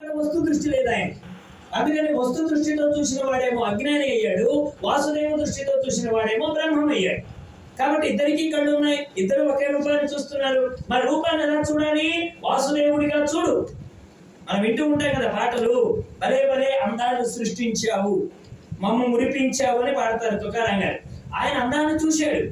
వస్తు దృష్టి లేదు ఆయన అందుకని వస్తు దృష్టితో చూసిన వాడేమో అజ్ఞాని అయ్యాడు వాసుదేవ దృష్టితో చూసిన వాడేమో బ్రహ్మం అయ్యాడు కాబట్టి ఇద్దరికి కళ్ళు ఉన్నాయి ఇద్దరు ఒకే రూపాన్ని చూస్తున్నారు. మరి రూపాన్ని ఎలా చూడాలి? వాసుదేవుడిగా చూడు. మనం వింటూ ఉంటాం కదా పాటలు భలే భలే అందాలు సృష్టించావు మమ్మ మురిపించావు అని పాడతారు తుకారాం గారు. ఆయన అందాన్ని చూశాడు.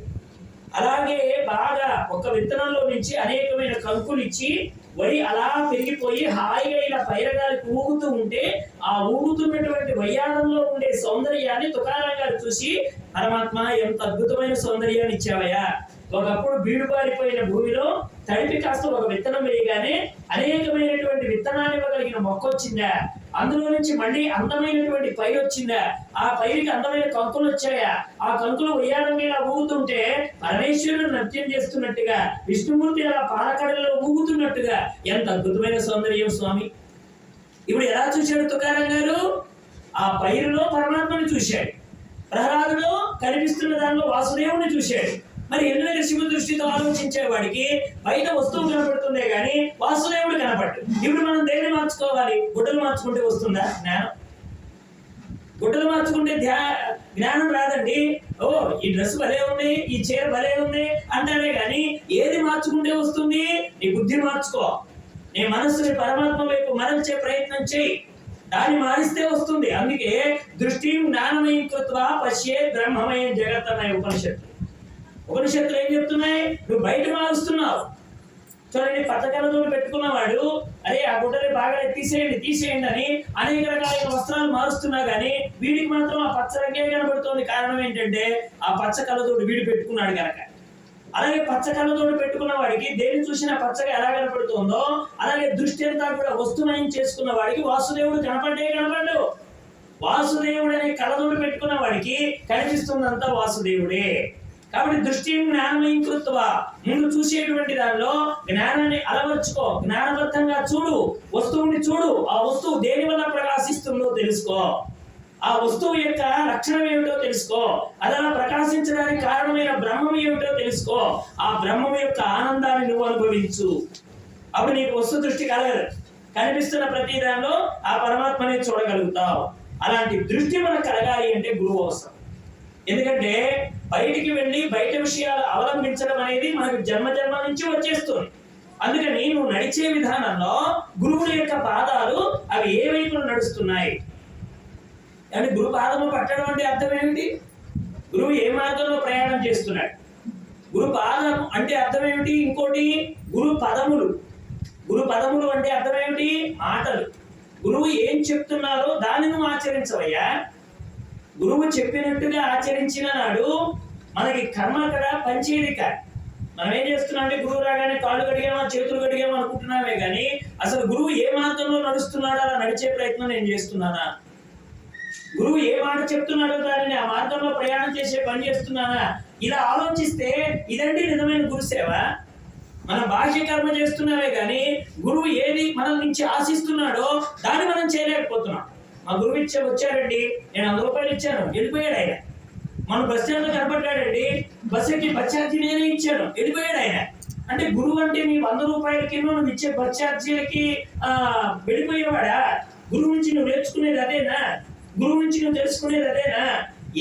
అలాగే బాగా ఒక విత్తనంలో నుంచి అనేకమైన కంకులు ఇచ్చి వరి అలా పెరిగిపోయి హాయిగా ఇలా పైరగాలికి ఊగుతూ ఉంటే ఆ ఊగుతున్నటువంటి వయ్యారంలో ఉండే సౌందర్యాన్ని తుకారాం గారు చూసి పరమాత్మ ఎంత అద్భుతమైన సౌందర్యాన్ని ఇచ్చావయ్యా. ఒకప్పుడు బీడుబారిపోయిన భూమిలో తడిపి కాస్త ఒక విత్తనం వేయగానే అనేకమైనటువంటి విత్తనాన్ని ఇవ్వగలిగిన మొక్క వచ్చిందా? అందులో నుంచి మళ్ళీ అందమైనటువంటి పైరు వచ్చిందా? ఆ పైరుకి అందమైన కంకులు వచ్చాయా? ఆ కంకులు ఉయ్యాలంగా మీద ఊగుతుంటే పరమేశ్వరుడు నృత్యం చేస్తున్నట్టుగా విష్ణుమూర్తి అలా పాలకడలో ఊగుతున్నట్టుగా ఎంత అద్భుతమైన సౌందర్యం స్వామి. ఇప్పుడు ఎలా చూశాడు తుకారం గారు? ఆ పైరులో పరమాత్మను చూశాడు. ప్రహ్లాదులో కనిపిస్తున్న దానిలో వాసుదేవుని చూశాడు. మరి ఎందుకంటే శివ దృష్టితో ఆలోచించే వాడికి బయట వస్తువు కనపడుతుందే కానీ వాసుదేవుడు కనపడ్డు. ఇప్పుడు మనం దేన్ని మార్చుకోవాలి? గుడ్డలు మార్చుకుంటే వస్తుందా? జ్ఞానం. గుడ్డలు మార్చుకుంటే ధ్యా జ్ఞానం రాదండి. ఓ ఈ డ్రెస్ భలే ఉంది ఈ చీర భలే ఉంది అంటారే గాని ఏది మార్చుకుంటే వస్తుంది? నీ బుద్ధి మార్చుకో. నీ మనస్సుని పరమాత్మ వైపు మరల్చే ప్రయత్నం చేయి. దాన్ని మారిస్తే వస్తుంది. అందుకే దృష్టి జ్ఞానమయం కృత్వ పశ్యే బ్రహ్మమయం జగత్తమయ ఉపనిషత్తు. ఉపనిషత్తులు ఏం చెప్తున్నాయి? నువ్వు బయట మారుస్తున్నావు. చూడండి పథకాలతో పెట్టుకున్నవాడు అరే ఆ గుడ్డని బాగా తీసేయండి తీసేయండి అని అనేక రకాలైన వస్త్రాలు మారుస్తున్నా కానీ వీడికి మాత్రం ఆ పచ్చ రంగే కనబడుతోంది. కారణం ఏంటంటే ఆ పచ్చ కళ్ళతోటి వీడు పెట్టుకున్నాడు కనుక అలాగే పచ్చ కళ్ళతోటి పెట్టుకున్న వాడికి దేని చూసినా పచ్చగా ఎలా కనపడుతుందో అలాగే దృష్టి అంతా కూడా వస్తుమయం చేసుకున్న వాడికి వాసుదేవుడు కనపడే కనపడ్డు. వాసుదేవుడు అనే కళ్ళతోటి పెట్టుకున్న వాడికి కనిపిస్తుందంతా వాసుదేవుడే. కాబట్టి దృష్టి జ్ఞానమయం కృత్వ ముందు చూసేటువంటి దానిలో జ్ఞానాన్ని అలవర్చుకో. జ్ఞానబద్ధంగా చూడు. వస్తువుని చూడు. ఆ వస్తువు దేని వల్ల ప్రకాశిస్తుందో తెలుసుకో. ఆ వస్తువు యొక్క లక్షణం ఏమిటో తెలుసుకో. అది అలా ప్రకాశించడానికి కారణమైన బ్రహ్మం ఏమిటో తెలుసుకో. ఆ బ్రహ్మం యొక్క ఆనందాన్ని నువ్వు అనుభవించు. అప్పుడు నీకు వస్తు దృష్టి కలగదు. కనిపిస్తున్న ప్రతి దానిలో ఆ పరమాత్మని చూడగలుగుతావు. అలాంటి దృష్టి మనకు కలగాలి అంటే గురువు అవసరం. ఎందుకంటే బయటికి వెళ్ళి బయట విషయాలు అవలంబించడం అనేది మనకు జన్మ జన్మ నుంచి వచ్చేస్తుంది. అందుకని నువ్వు నడిచే విధానంలో గురువుల యొక్క పాదాలు అవి ఏ వైపున నడుస్తున్నాయి? అంటే గురు పాదము పట్టడం అంటే అర్థం ఏమిటి గురువు ఏ మార్గంలో ప్రయాణం చేస్తున్నాడు? గురు పాదం అంటే అర్థం ఏమిటి ఇంకోటి గురు పదములు. గురు పదములు అంటే అర్థం ఏమిటి మాటలు. గురువు ఏం చెప్తున్నారో దాన్ని నువ్వు ఆచరించవయ్యా. గురువు చెప్పినట్టుగా ఆచరించిన నాడు మనకి కర్మ అక్కడ పంచేది కాదు మనం ఏం చేస్తున్నాం అంటే గురువు రాగానే కాళ్ళు కడిగామా చేతులు కడిగామా అనుకుంటున్నామే కానీ అసలు గురువు ఏ మార్గంలో నడుస్తున్నాడో అలా నడిచే ప్రయత్నం నేను చేస్తున్నానా? గురువు ఏ మాట చెప్తున్నాడో దానిని ఆ మార్గంలో ప్రయాణం చేసే పని చేస్తున్నానా? ఇలా ఆలోచిస్తే ఇదండి నిజమైన గురుసేవ. మనం బాహ్య కర్మ చేస్తున్నామే కానీ గురువు ఏది మన నుంచి ఆశిస్తున్నాడో దాన్ని మనం చేయలేకపోతున్నాం. మా గురువు ఇచ్చే వచ్చారండి నేను వంద రూపాయలు ఇచ్చాను వెళ్ళిపోయాడు ఆయన. మన బస్ స్టాండ్లో కనపడ్డాడండి బస్ ఎక్కి బస్ ఛార్జీ నేనే ఇచ్చాను వెళ్ళిపోయాడు ఆయన. అంటే గురువు అంటే నీ వంద రూపాయలకి నువ్వు ఇచ్చే బస్ ఛార్జీలకి ఆ, వెళ్ళిపోయేవాడా? గురువు నుంచి నువ్వు నేర్చుకునేది అదేనా? గురువు నుంచి నువ్వు తెలుసుకునేది అదేనా?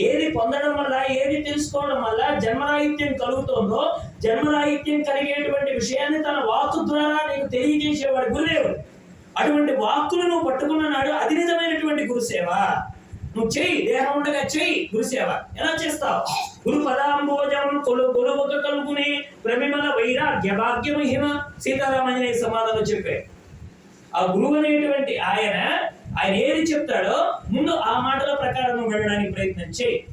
ఏది పొందడం వల్ల ఏది తెలుసుకోవడం వల్ల జన్మరాహిత్యం కలుగుతుందో జన్మరాహిత్యం కలిగేటువంటి విషయాన్ని తన వాక్కు ద్వారా నీకు తెలియజేసేవాడు గురుదేవుడు. అటువంటి వాక్కులు నువ్వు పట్టుకున్న నాడు అది నిజమైనటువంటి గురుసేవ. నువ్వు చెయ్యి దేహం ఉండగా చెయ్యి గురుసేవ. ఎలా చేస్తావు? గురు పదాంబోజం కొలు కొలువక కలుపుని ప్రమిమల వైరాగ్య భాగ్య మహిమ సీతారామంజనేయ సమాధానం చెప్పే ఆ గురువు అనేటువంటి ఆయన ఆయన ఏది చెప్తాడో ముందు ఆ మాటల ప్రకారం నువ్వు వెళ్ళడానికి ప్రయత్నం చేయి.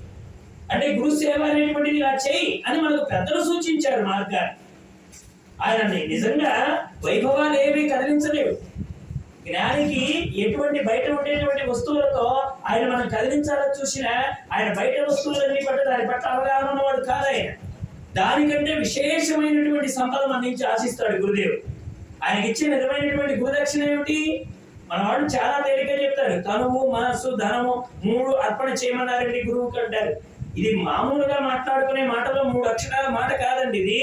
అంటే గురు సేవ అనేటువంటిది ఇలా చేయి అని మనకు పెద్దలు సూచించారు మార్గాన్ని. ఆయన నిజంగా వైభవాలు ఏమీ కదిలించలేవు. జ్ఞానికి ఎటువంటి బయట ఉండేటువంటి వస్తువులతో ఆయన మనం కదిలించాలో చూసినా ఆయన బయట వస్తువులన్నీ పట్ల దాని పట్ల అవగాహన ఉన్నవాడు కాదు ఆయన దానికంటే విశేషమైనటువంటి సంపద మన నుంచి ఆశిస్తాడు గురుదేవుడు ఆయనకి ఇచ్చే నిజమైనటువంటి గురుదక్షిణ ఏమిటి? మన వాడు చాలా తేలిక చెప్తాడు తనువు మనస్సు ధనము మూడు అర్పణ చేయమన్నారండి గురువు అంటారు ఇది మామూలుగా మాట్లాడుకునే మాటలో మూడు అక్షరాల మాట కాదండి ఇది.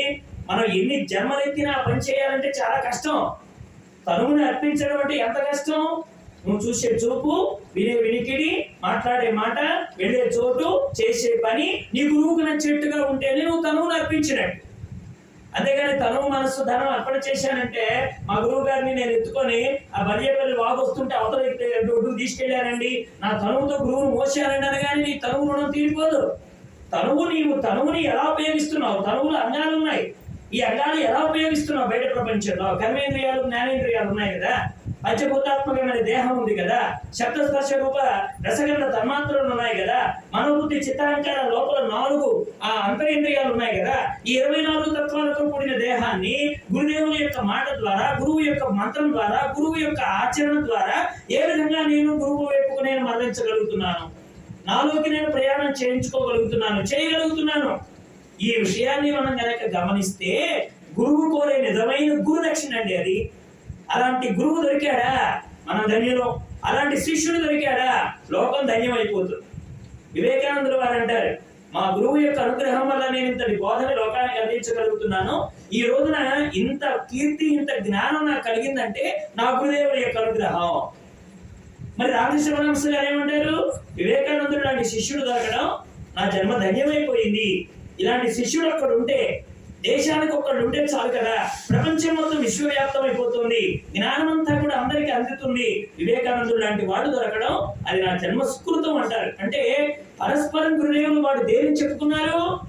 మనం ఎన్ని జన్మలెత్తినా పని చేయాలంటే చాలా కష్టం. తనువుని అర్పించడం అంటే ఎంత కష్టం? నువ్వు చూసే చూపు వినే వినికిడి మాట్లాడే మాట వెళ్ళే చోటు చేసే పని నీ గురువుకు నచ్చేట్టుగా ఉంటేనే నువ్వు తనువును అర్పించినట్టు. అంతేగాని తను మనస్సు ధనం అర్పణ చేశానంటే మా గురువు గారిని నేను ఎత్తుకొని ఆ బలియపల్లి వాగు వస్తుంటే అవతల ఒడ్డు తీసుకెళ్ళానండి నా తనువుతో గురువును మోసానండి అనగానే నీ తనువు రుణం తీరిపోదు. తనువు నీవు తనువుని ఎలా ఉపయోగిస్తున్నావు? తనువులు అంగాలు ఉన్నాయి. ఈ అంగాలు ఎలా ఉపయోగిస్తున్నావు బయట ప్రపంచంలో? కర్మేంద్రియాలు జ్ఞానేంద్రియాలు ఉన్నాయి కదా? పంచభూతాత్మకమైన దేహం ఉంది కదా? శబ్దస్పర్శ రూప రసగంధ తన్మాత్రలు ఉన్నాయి కదా? మనోబుద్ధి చిత్తాంకార లోపల నాలుగు ఆ అంతరేంద్రియాలు ఉన్నాయి కదా? ఈ ఇరవై నాలుగు తత్వాలతో కూడిన దేహాన్ని గురుదేవుల యొక్క మాట ద్వారా గురువు యొక్క మంత్రం ద్వారా గురువు యొక్క ఆచరణ ద్వారా ఏ విధంగా నేను గురువు వైపుకు నేను మరణించగలుగుతున్నాను నాలోకి నేను ప్రయాణం చేయించుకోగలుగుతున్నాను చేయగలుగుతున్నాను. ఈ విషయాన్ని మనం కనుక గమనిస్తే గురువు కోరే నిజమైన గురు దక్షిణ అండి అది. అలాంటి గురువు దొరికాడా మనం ధన్యులం? అలాంటి శిష్యుడు దొరికాడా? లోకం ధన్యమైపోతుంది. వివేకానందులు వారు అంటారు మా గురువు యొక్క అనుగ్రహం వల్ల నేను ఇంతటి బోధన లోకానికి అందించగలుగుతున్నాను. ఈ రోజున ఇంత కీర్తి ఇంత జ్ఞానం నాకు కలిగిందంటే నా గురుదేవుడి యొక్క అనుగ్రహం. మరి రామకృష్ణ పరమహంస గారు ఏమంటారు? వివేకానందుడు లాంటి శిష్యుడు దొరకడం నా జన్మ ధన్యమైపోయింది. ఇలాంటి శిష్యుడు ఒక్కడు ఉంటే దేశానికి ఒక్కడు ఉంటే చాలు కదా. ప్రపంచం మొత్తం విశ్వవ్యాప్తం అయిపోతుంది జ్ఞానం అంతా కూడా అందరికీ అందుతుంది. వివేకానందుడు లాంటి వాడు దొరకడం అది నా జన్మస్కృతం అంటారు. అంటే పరస్పరం గురుదేవులు వాడు దేని చెప్పుకున్నారు?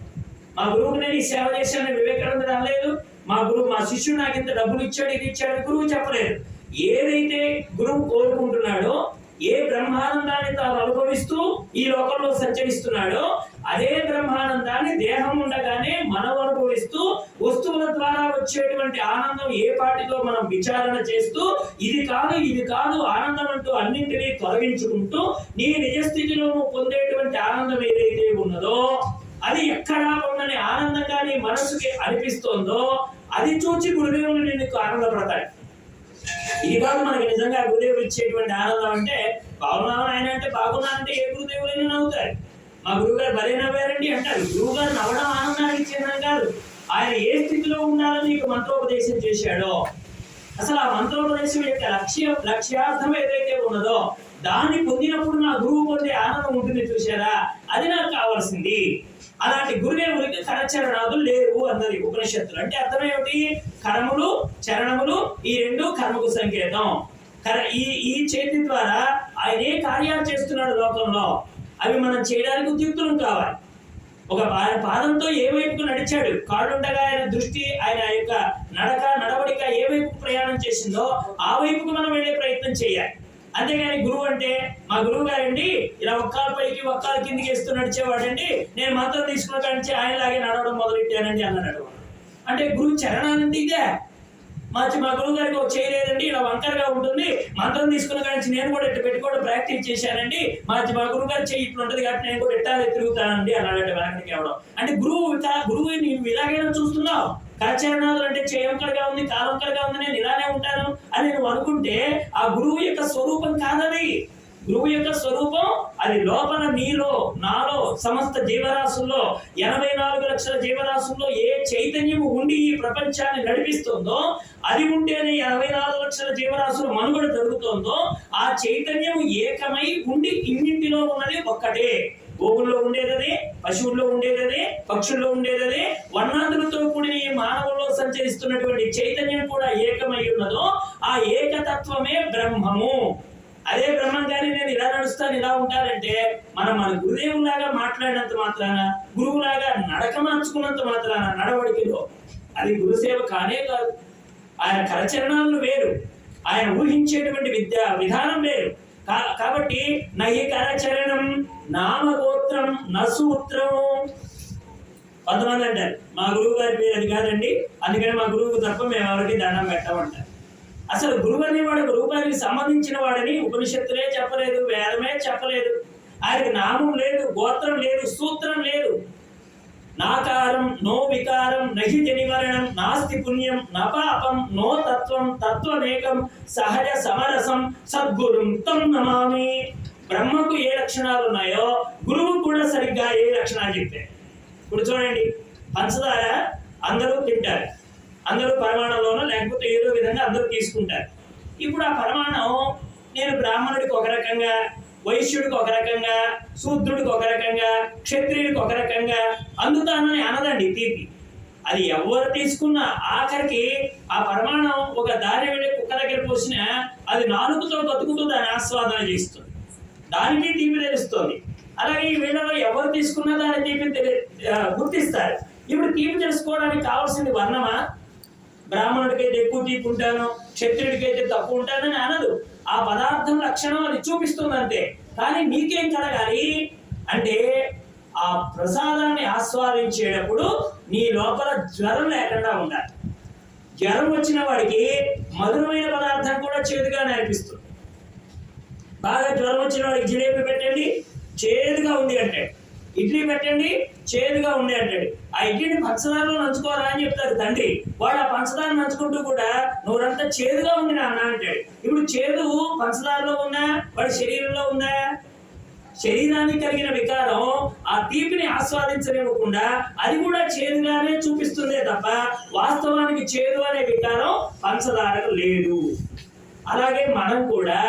మా గురువుకు నేను ఈ సేవ చేశాను వివేకానందుడు అనలేదు మా గురువు మా శిష్యుడు నాకు ఇంత డబ్బులు ఇచ్చాడు ఇది ఇచ్చాడు గురువు చెప్పలేదు. ఏదైతే గురువు కోరుకుంటున్నాడో ఏ బ్రహ్మానందాన్ని తాను అనుభవిస్తూ ఈ లోకంలో సంచరిస్తున్నాడో అదే బ్రహ్మానందాన్ని దేహం ఉండగానే మనం అనుభవిస్తూ వస్తువుల ద్వారా వచ్చేటువంటి ఆనందం ఏ పాటితో మనం విచారణ చేస్తూ ఇది కాదు ఇది కాదు ఆనందం అంటూ అన్నింటినీ తొలగించుకుంటూ నీ నిజ స్థితిలో నువ్వు పొందేటువంటి ఆనందం ఏదైతే ఉన్నదో అది ఎక్కడా పొందని ఆనందంగా నీ మనసుకి అనిపిస్తోందో అది చూచి గురుదేవులు నిన్ను ఆనందపడతాడు ఇది కాదు మనకి నిజంగా గురుదేవులు ఇచ్చేటువంటి ఆనందం అంటే బాగున్నావా ఆయన అంటే బాగున్నా అంటే ఏ గురుదేవులైనా నవ్వుతారు మా గురువుగారు గారు భలే అంటారు. గురువుగారు నవ్వడం ఆనందానికి ఇచ్చేదని కాదు. ఆయన ఏ స్థితిలో ఉండాలని నీకు మంత్రోపదేశం చేశాడో. అసలు ఆ మంత్రోపదేశం యొక్క లక్ష్యం లక్ష్యార్థం ఏదైతే ఉన్నదో దాన్ని పొందినప్పుడు నా గురువు పొందే ఆనందం ఉంటుంది చూసారా అది నాకు కావాల్సింది. అలాంటి గురుదేవులకి కరచరణాదులు లేవు అన్నది ఉపనిషత్తులు. అంటే అర్థం ఏమిటి? కరములు చరణములు ఈ రెండు కర్మకు సంకేతం. కర ఈ ఈ చేతి ద్వారా ఆయన ఏ కార్యాలు చేస్తున్నాడు లోకంలో. అవి మనం చేయడానికి ఉద్యుక్తులం కావాలి. ఒక ఆయన పాదంతో ఏ వైపుకు నడిచాడు కాళ్ళుండగా ఆయన దృష్టి ఆయన యొక్క నడక నడవడిక ఏ వైపు ప్రయాణం చేసిందో ఆ వైపుకు మనం వెళ్ళే ప్రయత్నం చేయాలి. అంతేగాని గురువు అంటే మా గురువు గారండి ఇలా ఒక్కాల పైకి ఒక్కాల కిందికి వేస్తూ నడిచేవాడండి నేను మాత్రం తీసుకున్న కానించి ఆయనలాగే నడవడం మొదలెట్టానండి అన్నాడు. అంటే గురువు చరణానంటే ఇదే. మా మా గురువు గారికి ఒక చేయలేదండి ఇలా వంకరగా ఉంటుంది. మంత్రం తీసుకున్న కానీ నేను కూడా ఇట్టు పెట్టుకోవడం ప్రాక్టీస్ చేశానండి. మా మా గురువు గారు చేయి ఇట్లా ఉంటుంది కాబట్టి నేను కూడా ఎట్టాలే తిరుగుతానండి అన్నాడు వెనక్కి ఎవడం అంటే గురువు గురువు నువ్వు ఇలాగైనా చూస్తున్నావు? కరచరణాలు అంటే చేయంకరగా ఉంది కాలంకరగా ఉంది నేను ఇలానే ఉంటాను అని నువ్వు అనుకుంటే ఆ గురువు యొక్క స్వరూపం కాదది. గురువు యొక్క స్వరూపం అది లోపల నీలో నాలో సమస్త జీవరాశుల్లో ఎనభై నాలుగు లక్షల జీవరాశుల్లో ఏ చైతన్యము ఉండి ఈ ప్రపంచాన్ని నడిపిస్తుందో అది ఉంటేనే ఎనభై నాలుగు లక్షల జీవరాశులు మనుగడ జరుగుతుందో ఆ చైతన్యము ఏకమై ఉండి ఇన్నింటిలో ఉన్నది ఒక్కటే. గోవుల్లో ఉండేదదే పశువుల్లో ఉండేదదే పక్షుల్లో ఉండేదదే వర్ణాదులతో కూడిన ఈ మానవుల్లో సంచరిస్తున్నటువంటి చైతన్యం కూడా ఏకమై ఉన్నదో ఆ ఏకతత్వమే బ్రహ్మము. అదే బ్రహ్మం కానీ నేను ఇలా నడుస్తాను ఇలా ఉంటానంటే మనం మన గురుదేవులాగా మాట్లాడినంత మాత్రాన గురువులాగా నడక మార్చుకున్నంత మాత్రాన నడవడికిలో అది గురుసేవ కానే కాదు. ఆయన కరచరణాలను వేరు ఆయన ఊహించేటువంటి విద్య విధానం వేరు. కా- కాబట్టి నహి కరచరణం నామగోత్రం నసూత్రం కొంతమంది అంటారు మా గురువు గారి పేరు అది కాదండి అందుకని మా గురువుకు తప్ప మేము ఎవరికి దండం పెట్టమంటారు. అసలు గురువు అనేవాడు రూపానికి సంబంధించిన వాడని ఉపనిషత్తులే చెప్పలేదు వేదమే చెప్పలేదు. ఆయనకు నామం లేదు గోత్రం లేదు సూత్రం లేదు. నాకారం నో వికారం నహి నివారణం నాస్తి పుణ్యం న పాపం నో తత్వం తత్వమేకం సహజ సమరసం సద్గురుం తం నమామి. బ్రహ్మకు ఏ లక్షణాలు ఉన్నాయో గురువు కూడా సరిగ్గా ఏ లక్షణాలు చెప్పారు ఇప్పుడు చూడండి పంచదార అందరూ తింటారు. అందరూ పరమాణంలోనో లేకపోతే ఏదో విధంగా అందరూ తీసుకుంటారు. ఇప్పుడు ఆ పరమాణం నేను బ్రాహ్మణుడికి ఒక రకంగా వైశ్యుడికి ఒక రకంగా శూద్రుడికి ఒక రకంగా క్షత్రియుడికి ఒక రకంగా అందుతానని అనదండి తీపి. అది ఎవరు తీసుకున్నా ఆఖరికి ఆ పరమాణం ఒక దారి వెళ్ళి కుక్క దగ్గర పోసినా అది నాలుగుతో బతుకుతూ దాని ఆస్వాదన చేస్తుంది. దానికి తీపి తెలుస్తుంది. అలాగే ఈ వీళ్ళలో ఎవరు తీసుకున్నా దాని తీపి గుర్తిస్తారు. ఇప్పుడు తీపి తెలుసుకోవడానికి కావాల్సింది వర్ణమా? బ్రాహ్మణుడికైతే ఎక్కువ తీపి ఉంటాను క్షత్రుడికైతే తక్కువ ఉంటానని అనదు. ఆ పదార్థం లక్షణం అది చూపిస్తుంది అంతే కానీ మీకేం కలగాలి? అంటే ఆ ప్రసాదాన్ని ఆస్వాదించేటప్పుడు నీ లోపల జ్వరం లేకుండా ఉండాలి. జ్వరం వచ్చిన వాడికి మధురమైన పదార్థం కూడా చేదుగానే అనిపిస్తుంది. బాగా జ్వరం వచ్చిన వాడికి జిలేబీ పెట్టండి చేదుగా ఉంది అంటే. ఇడ్లీ పెట్టండి చేదుగా ఉండే అంటాడు. ఆ ఇడ్లీని పంచదారలో నంచుకోరా అని చెప్తారు తండ్రి. వాడు ఆ పంచదార నంచుకుంటూ కూడా నోరంతా చేదుగా ఉంది నాన్న అంటాడు. ఇప్పుడు చేదు పంచదారలో ఉందా? వాడి శరీరంలో ఉందా? శరీరానికి కలిగిన వికారం ఆ తీపిని ఆస్వాదించనివ్వకుండా అది కూడా చేదుగానే చూపిస్తుందే తప్ప వాస్తవానికి చేదు అనే వికారం పంచదారకు లేదు. అలాగే మనం కూడా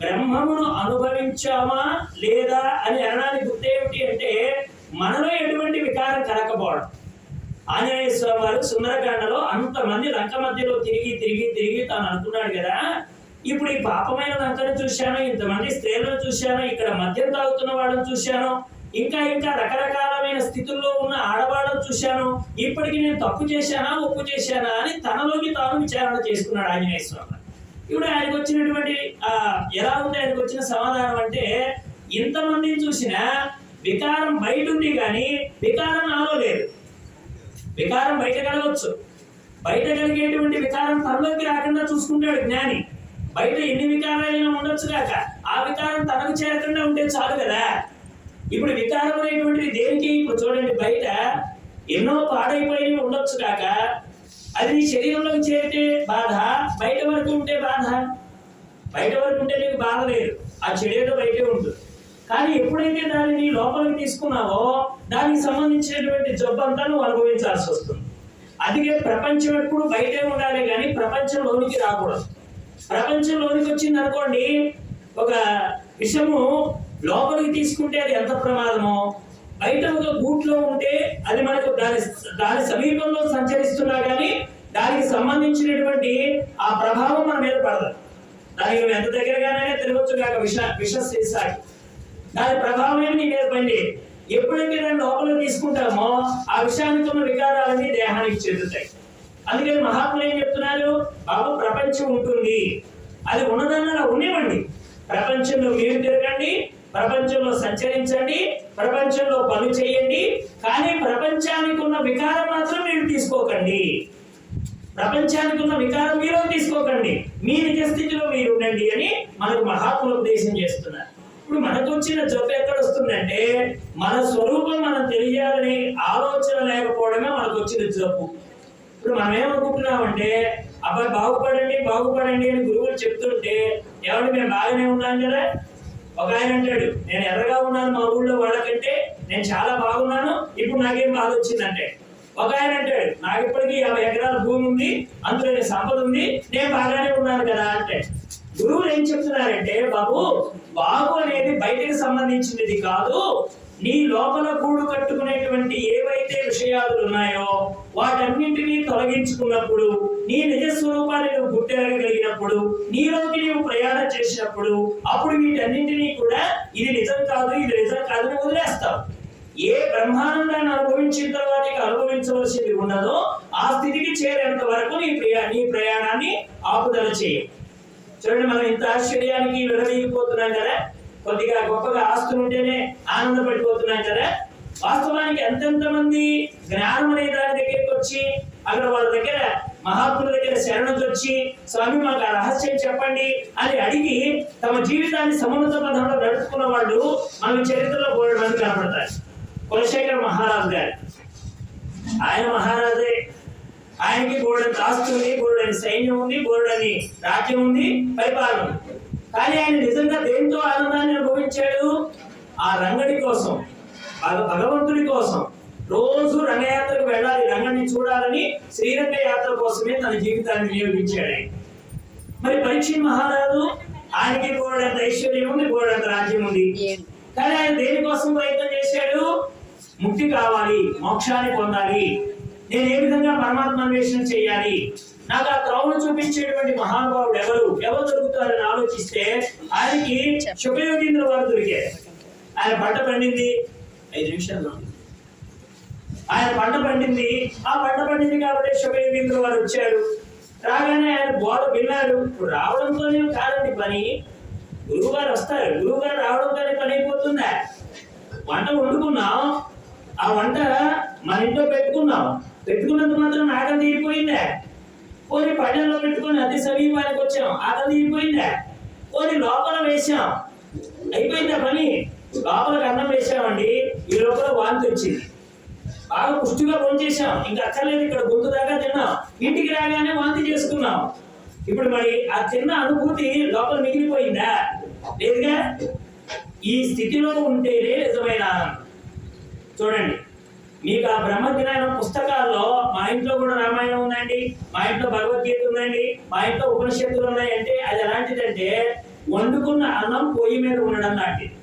బ్రహ్మమును అనుభవించామా లేదా అని అనడానికి గుర్తు ఏమిటి అంటే మనలో ఎటువంటి వికారం కలగకపోవడం. ఆంజనేయ స్వామి వారు సుందరకాండలో అంతమంది లంక మధ్యలో తిరిగి తిరిగి తిరిగి తాను అనుకున్నాడు కదా. ఇప్పుడు ఈ పాపమైన లంకను చూశాను ఇంతమంది స్త్రీలను చూశాను ఇక్కడ మద్యం తాగుతున్న వాళ్ళని చూశాను ఇంకా ఇంకా రకరకాలమైన స్థితుల్లో ఉన్న ఆడవాళ్ళను చూశాను ఇప్పటికి నేను తప్పు చేశానా ఒప్పు చేశానా అని తనలోకి తాను విచారణ చేసుకున్నాడు ఆంజనేయ స్వామి ఇప్పుడు ఆయనకు వచ్చినటువంటి ఆ, ఎలా ఉంది? ఆయనకు వచ్చిన సమాధానం అంటే ఇంతమందిని చూసినా వికారం బయట ఉంది కానీ వికారం నాలో లేదు. వికారం బయట కలగవచ్చు బయట కలిగేటువంటి వికారం తనలోకి రాకుండా చూసుకుంటాడు జ్ఞాని. బయట ఎన్ని వికారాలైనా ఉండొచ్చు కాక ఆ వికారం తనకు చేరకుండా ఉంటే చాలు కదా. ఇప్పుడు వికారం అనేటువంటిది దేనికి? ఇప్పుడు చూడండి బయట ఎన్నో పాడైపోయినవి ఉండొచ్చు కాక అది నీ శరీరంలోకి చేరితే బాధ? బయట వరకు ఉంటే బాధ? బయట వరకు ఉంటే నీకు బాధ లేదు. ఆ చెడేదో బయటే ఉంటుంది కానీ ఎప్పుడైతే దానిని లోపలికి తీసుకున్నావో దానికి సంబంధించినటువంటి జబ్బు అంతా నువ్వు అనుభవించాల్సి వస్తుంది. అందుకే ప్రపంచం ఎప్పుడు బయటే ఉండాలి కానీ ప్రపంచంలోనికి రాకూడదు. ప్రపంచంలోనికి వచ్చింది అనుకోండి ఒక విషము లోపలికి తీసుకుంటే అది ఎంత ప్రమాదమో బయట ఒక గూట్లో ఉంటే అది మనకు దాని దాని సమీపంలో సంచరిస్తున్నా కానీ దానికి సంబంధించినటువంటి ఆ ప్రభావం మన మీద పడదు. దానికి ఎంత దగ్గరగానే తిరగచ్చు కాక విష విష దాని ప్రభావం ఏమి నీ మీద ఎప్పుడైతే దాన్ని లోపల తీసుకుంటామో ఆ విషయానికి ఉన్న వికారాలన్నీ దేహానికి చెందుతాయి అందుకని మహాత్ములు ఏం చెప్తున్నారు? బాబు ప్రపంచం ఉంటుంది. అది ఉన్నదన్నలా ఉండేవండి ప్రపంచంలో మీరు తిరగండి ప్రపంచంలో సంచరించండి ప్రపంచంలో పనులు చేయండి కానీ ప్రపంచానికి ఉన్న వికారం మాత్రం మీరు తీసుకోకండి. ప్రపంచానికి ఉన్న వికారం మీరు తీసుకోకండి. మీ నిజ స్థితిలో మీరు ఉండండి అని మనకు మహాత్ములు ఉపదేశం చేస్తున్నారు. ఇప్పుడు మనకు వచ్చిన జబ్బు ఎక్కడ వస్తుందంటే మన స్వరూపం మనం తెలియాలని ఆలోచన లేకపోవడమే మనకు వచ్చిన జబ్బు. ఇప్పుడు మనం ఏమనుకుంటున్నామంటే అబ్బాయి బాగుపడండి బాగుపడండి అని గురువులు చెప్తుంటే ఏమంటే మేము బాగానే ఉన్నాం కదా? ఒక ఆయన అంటాడు నేను ఎర్రగా ఉన్నాను మా ఊళ్ళో వాళ్ళకంటే నేను చాలా బాగున్నాను ఇప్పుడు నాకేం బాధ వచ్చిందంటే. ఒక ఆయన అంటాడు నాకు ఇప్పటికీ యాభై ఎకరాల భూమి ఉంది అందులో సంపద ఉంది నేను బాగానే ఉన్నాను కదా అంటే గురువులు ఏం చెప్తున్నారంటే బాబు బాగు అనేది బయటకు సంబంధించినది కాదు. నీ లోపల గూడు కట్టుకునేటువంటి ఏవైతే విషయాలు ఉన్నాయో వాటన్నింటినీ తొలగించుకున్నప్పుడు నీ నిజ స్వరూపాన్ని నువ్వు గుర్తెరగగలిగినప్పుడు నీలోకి నీవు ప్రయాణం చేసినప్పుడు అప్పుడు వీటన్నింటినీ కూడా ఇది నిజం కాదు ఇది నిజం కాదని వదిలేస్తావు. ఏ బ్రహ్మానందాన్ని అనుభవించిన తర్వాత అనుభవించవలసింది ఉన్నదో ఆ స్థితికి చేరేంత వరకు నీ ప్రయా నీ ప్రయాణాన్ని ఆపుదల చేయి. చూడండి మనం ఇంత ఆశ్చర్యానికి విడదీగిపోతున్నాం కదా? కొద్దిగా గొప్పగా ఆస్తులు ఉంటేనే ఆనందపడిపోతున్నాం కదా? వాస్తవానికి ఎంతెంత మంది జ్ఞానం అనే దాని దగ్గరికి వచ్చి అక్కడ వాళ్ళ దగ్గర మహాత్ముల దగ్గర శరణు వచ్చి స్వామి మాకు ఆ రహస్యం చెప్పండి అని అడిగి తమ జీవితాన్ని సమున్నత పదంలో నడుచుకున్న వాళ్ళు మన చరిత్రలో బోల్డ్ కనపడతారు. కులశేఖర మహారాజు గారు. ఆయన మహారాజే. ఆయనకి బోర్డని ఆస్తి ఉంది బోర్డని సైన్యం ఉంది బోర్డని రాజ్యం ఉంది పరిపాలన ఉంది. కానీ ఆయన నిజంగా దేంతో ఆనందాన్ని అనుభవించాడు? ఆ రంగడి కోసం భగవంతుడి కోసం. రోజు రంగయాత్రకు వెళ్ళాలి రంగని చూడాలని శ్రీరంగ యాత్ర కోసమే తన జీవితాన్ని వినియోగించాడు మరి పరీక్ష మహారాజు ఆయనకి బోర్డంత ఐశ్వర్యం ఉంది బోర్డంత రాజ్యం ఉంది. కానీ ఆయన దేనికోసం ప్రయత్నం చేశాడు? ముక్తి కావాలి మోక్షాన్ని పొందాలి. నేను ఏ విధంగా పరమాత్మ అన్వేషణ చేయాలి? నాకు ఆ త్రోవను చూపించేటువంటి మహానుభావుడు ఎవరు? ఎవరు దొరుకుతారని ఆలోచిస్తే ఆయనకి శుభయోగీంద్ర వారు దొరికారు. ఆయన పంట పండింది. ఐదు నిమిషాలు ఆయన పంట పండింది. ఆ పంట పండింది కాబట్టి శుభయోగీంద్ర వారు వచ్చారు. రాగానే ఆయన బోధ విన్నారు రావడంతోనే కాదండి పని. గురువు గారు వస్తారు. గురువు గారు రావడంతోనే పని అయిపోతుందా? వంట వండుకున్నాం. ఆ వంట మన ఇంట్లో పెట్టుకున్నాం. పెట్టుకున్నంత మాత్రం ఆకలి తీరిపోయిందా. పోనీ పళ్ళెంలో పెట్టుకొని అతి సమీపానికి వచ్చాం ఆకలి తీరిపోయిందా. పోనీ లోపల వేసాం అయిపోయిందా పని? లోపలికి అన్నం వేసామండి ఈ లోపల వాంతి వచ్చింది. బాగా పుష్టిగా చేసాం ఇంకా అక్కర్లేదు ఇక్కడ గొంతు దాకా తిన్నాం. ఇంటికి రాగానే వాంతి చేసుకున్నాం. ఇప్పుడు మరి ఆ తిన్న అనుభూతి లోపల మిగిలిపోయిందా? లేదుగా? ఈ స్థితిలో ఉంటేనే నిజమైన ఆనందం. చూడండి. మీకు ఆ బ్రహ్మజ్ఞానం పుస్తకాల్లో మా ఇంట్లో కూడా రామాయణం ఉందండి మా ఇంట్లో భగవద్గీత ఉందండి మా ఇంట్లో ఉపనిషత్తులు ఉన్నాయంటే అది ఎలాంటిదంటే వండుకున్న అన్నం పొయ్యి మీద ఉండడం లాంటిది.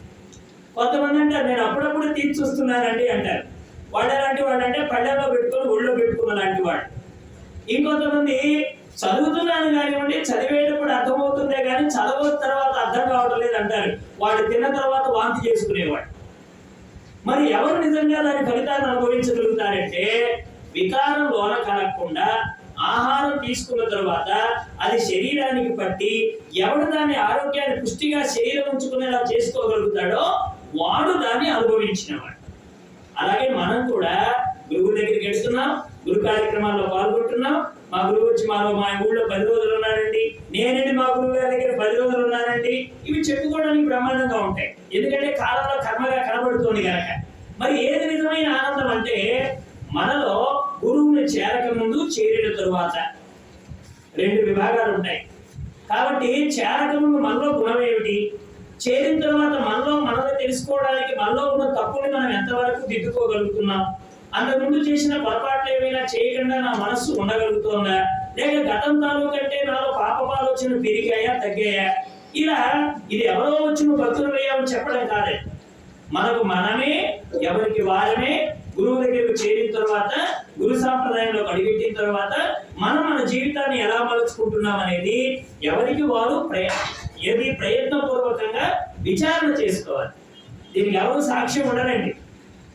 కొంతమంది అంటారు నేను అప్పుడప్పుడు తీర్చి చూస్తున్నానండి అంటారు. వాడు ఎలాంటి వాడు అంటే పళ్ళెంలో పెట్టుకొని ఒళ్ళో పెట్టుకున్న లాంటి వాడు ఇంకొంతమంది చదువుతున్నాను కానివ్వండి చదివేటప్పుడు అర్థమవుతుందే కానీ చదవని తర్వాత అర్థం కావడం లేదు అంటారు. వాడు తిన్న తర్వాత వాంతి చేసుకునేవాడు మరి ఎవరు నిజంగా దాని ఫలితాన్ని అనుభవించగలుగుతారంటే వికారం లోన కలగకుండా ఆహారం తీసుకున్న తర్వాత అది శరీరానికి పట్టి ఎవడు దాని ఆరోగ్యాన్ని పుష్టిగా శరీరం ఉంచుకునేలా చేసుకోగలుగుతాడో వాడు దాన్ని అనుభవించినవాడు. అలాగే మనం కూడా గురువు దగ్గరికి వెళ్తున్నాం గురు కార్యక్రమాల్లో పాల్గొంటున్నాం. మా గురువు వచ్చి మాలో మా ఊళ్ళో పది రోజులు ఉన్నారండి నేనండి మా గురువు గారి దగ్గర పది రోజులు ఉన్నారండి ఇవి చెప్పుకోవడానికి ప్రమాదంగా ఉంటాయి. ఎందుకంటే కాలంలో కర్మగా కనబడుతోంది కనుక మరి ఏది నిజమైన ఆనందం అంటే మనలో గురువుని చేరక ముందు చేరిన తరువాత. రెండు విభాగాలు ఉంటాయి. కాబట్టి చేరక ముందు మనలో గుణం ఏమిటి? చేరిన తర్వాత మనలో మనల్ని తెలుసుకోవడానికి మనలో ఉన్న తప్పుని మనం ఎంతవరకు దిద్దుకోగలుగుతున్నాం? అంతకుముందు చేసిన పొరపాట్లు ఏమైనా చేయకుండా నా మనస్సు ఉండగలుగుతోందా? లేక గతం తాలూకంటే నాలో పాపపాలోచనలు పెరిగాయా తగ్గాయా? ఇలా ఇది ఎవరో వచ్చిన భక్తులు వేయాలని చెప్పడం కాదే. మనకు మనమే ఎవరికి వారమే గురువు దగ్గరకు చేరిన తర్వాత గురు సాంప్రదాయంలో అడిగెట్టిన తర్వాత మనం మన జీవితాన్ని ఎలా మలుచుకుంటున్నాం అనేది ఎవరికి వారు ప్రయ ఏది ప్రయత్నపూర్వకంగా విచారణ చేసుకోవాలి. దీనికి ఎవరు సాక్ష్యం ఉండరండి.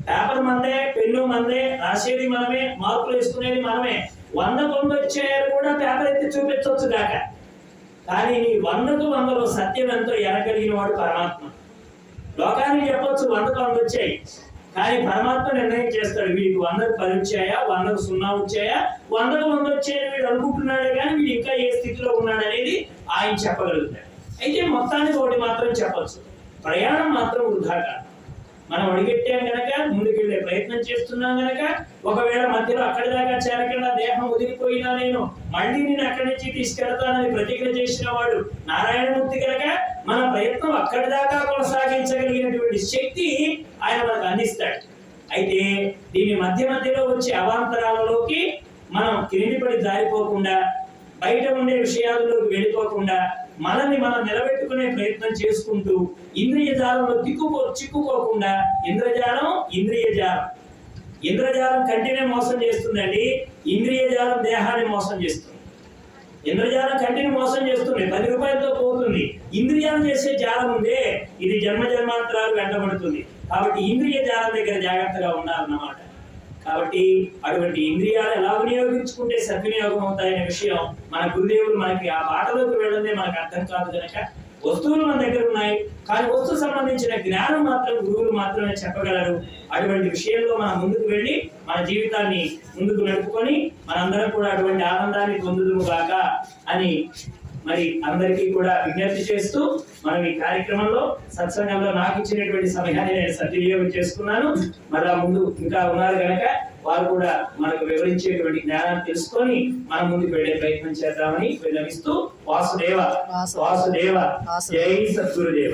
పేపర్ మందే పెన్ను మందే రాసేది మనమే మార్కులు వేసుకునేది మనమే. వంద కొంత కూడా పేపర్ ఎత్తి చూపించవచ్చు కాక. కానీ నీ వందకు వందలో సత్యం ఎంతో ఎనగలిగిన వాడు పరమాత్మ. లోకానికి చెప్పొచ్చు వందకు వంద వచ్చాయి. కానీ పరమాత్మ నిర్ణయం చేస్తాడు వీడికి వందకు పది వచ్చాయా వందకు సున్నా వచ్చాయా వందకు వంద వచ్చాయని వీడు అనుకుంటున్నాడే కానీ వీడు ఇంకా ఏ స్థితిలో ఉన్నాడనేది ఆయన చెప్పగలుగుతాడు. అయితే మొత్తానికి ఒకటి మాత్రం చెప్పచ్చు. ప్రయాణం మాత్రం వృధా కాదు. మనం అడిగెట్టాం గనక ముందుకెళ్ళే ప్రయత్నం చేస్తున్నాం గనక ఒకవేళ మధ్యలో అక్కడి దాకా చేరకుండా దేహం వదిలిపోయినా నేను మళ్ళీ నేను అక్కడి నుంచి తీసుకెళ్తానని ప్రతిజ్ఞ చేసిన వాడు నారాయణమూర్తి గనక మన ప్రయత్నం అక్కడి దాకా కొనసాగించగలిగినటువంటి శక్తి ఆయన మనకు అందిస్తాడు. అయితే దీని మధ్య మధ్యలో వచ్చే అవాంతరాలలోకి మనం క్రిందిపడి జారిపోకుండా బయట ఉండే విషయాలలోకి వెళ్ళిపోకుండా మనల్ని మనం నిలబెట్టుకునే ప్రయత్నం చేసుకుంటూ ఇంద్రియ జాలంలో తిక్కుపో చిక్కుకోకుండా ఇంద్రజాలం ఇంద్రియ జాలం ఇంద్రజాలం కంటినే మోసం చేస్తుందండి. ఇంద్రియ జాలం దేహాన్ని మోసం చేస్తుంది. ఇంద్రజాలం కంటిని మోసం చేస్తుంది. పది రూపాయలతో పోతుంది. ఇంద్రియాలు చేసే జాలం ఉందే. ఇది జన్మ జన్మాంతరాలు వెంటబడుతుంది. కాబట్టి ఇంద్రియ జాలం దగ్గర జాగ్రత్తగా ఉండాలన్నమాట. కాబట్టి అటువంటి ఇంద్రియాలు ఎలా వినియోగించుకుంటే సద్వినియోగం అవుతాయనే విషయం మన గురుదేవులు మనకి ఆ బాటలోకి వెళ్ళదే మనకు అర్థం కాదు కనుక వస్తువులు మన దగ్గర ఉన్నాయి కానీ వస్తువు సంబంధించిన జ్ఞానం మాత్రం గురువులు మాత్రమే చెప్పగలరు. అటువంటి విషయంలో మనం ముందుకు వెళ్ళి మన జీవితాన్ని ముందుకు నడుపుకొని మనందరం కూడా అటువంటి ఆనందాన్ని పొందుదుము గాక అని మరి అందరికీ కూడా విజ్ఞప్తి చేస్తూ మనం ఈ కార్యక్రమంలో సత్సంగంలో నాకు ఇచ్చినటువంటి సమయాన్ని నేను సద్వినియోగం చేసుకున్నాను. మరలా ముందు ఇంకా ఉన్నారు కనుక వారు కూడా మనకు వివరించేటువంటి జ్ఞానాన్ని తెలుసుకొని మనం ముందుకు వెళ్ళే ప్రయత్నం చేద్దామని విన్నవిస్తూ వాసుదేవ వాసు- వాసుదేవ. జై సద్గురుదేవ.